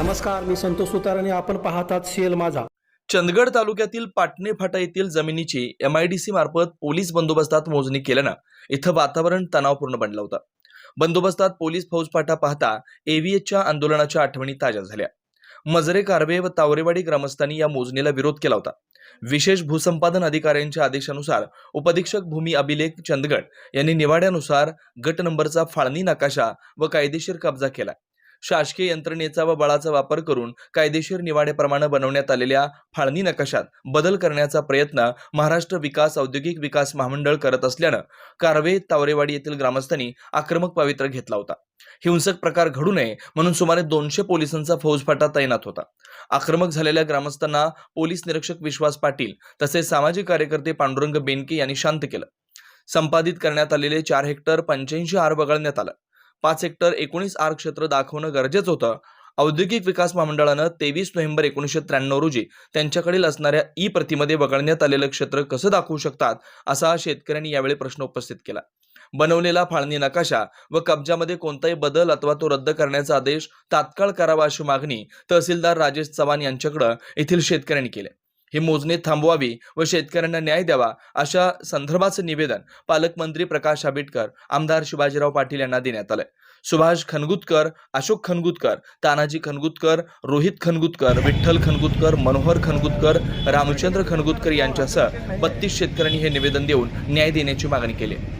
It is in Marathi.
नमस्कार मी संतोष सुतार आणि आपण पाहतात सीएल माझा. चंदगड तालुक्यातील पाटणे फाटा येथील जमिनीची एमआयडीसी मार्फत पोलीस बंदोबस्तात मोजणी केल्यानं इथं वातावरण तणावपूर्ण बनलं होतं. बंदोबस्तात पोलीस फौजफाटा पाहता एव्हीएचच्या आंदोलनाच्या आठवणी ताज्या झाल्या. मजरे कारवे व तावरेवाडी ग्रामस्थांनी या मोजणीला विरोध केला होता. विशेष भूसंपादन अधिकाऱ्यांच्या आदेशानुसार उपधीक्षक भूमी अभिलेख चंदगड यांनी निवाड्यानुसार गट नंबरचा फाळणी नकाशा व कायदेशीर कब्जा केला. शासकीय यंत्रणेचा व बळाचा वापर करून कायदेशीर निवाड्याप्रमाणे बनवण्यात आलेल्या फाळणी नकाशात बदल करण्याचा प्रयत्न महाराष्ट्र विकास औद्योगिक विकास महामंडळ करत असल्यानं कारवे तावरेवाडी येथील ग्रामस्थांनी आक्रमक पवित्र घेतला होता. हिंसक प्रकार घडू नये म्हणून सुमारे दोनशे पोलिसांचा फौजफाटा तैनात होता. आक्रमक झालेल्या ग्रामस्थांना पोलीस निरीक्षक विश्वास पाटील तसेच सामाजिक कार्यकर्ते पांडुरंग बेनके यांनी शांत केलं. संपादित करण्यात आलेले चार हेक्टर पंच्याऐंशी आर वगळण्यात आलं. पाच हेक्टर एकोणीस आर क्षेत्र दाखवणं गरजेचं होतं. औद्योगिक विकास महामंडळानं तेवीस नोव्हेंबर एकोणीसशे त्र्याण्णव रोजी त्यांच्याकडील असणाऱ्या ई प्रतिमध्ये वगळण्यात आलेलं क्षेत्र कसं दाखवू शकतात असा शेतकऱ्यांनी यावेळी प्रश्न उपस्थित केला. बनवलेला फाळणी नकाशा व कब्जामध्ये कोणताही बदल अथवा तो रद्द करण्याचा आदेश तात्काळ करावा अशी मागणी तहसीलदार राजेश चव्हाण यांच्याकडे येथील शेतकऱ्यांनी केली. ही मोजणी थांबवावी व शेतकऱ्यांना न्याय द्यावा अशा संदर्भाचं निवेदन पालकमंत्री प्रकाश आंबेडकर आमदार शिवाजीराव पाटील यांना देण्यात आलंय सुभाष खनगुतकर अशोक खनगुतकर तानाजी खनगुतकर रोहित खनगुतकर विठ्ठल खनगुतकर मनोहर खनगुतकर रामचंद्र खनगुतकर यांच्यासह बत्तीस शेतकऱ्यांनी हे निवेदन देऊन न्याय देण्याची मागणी केली आहे.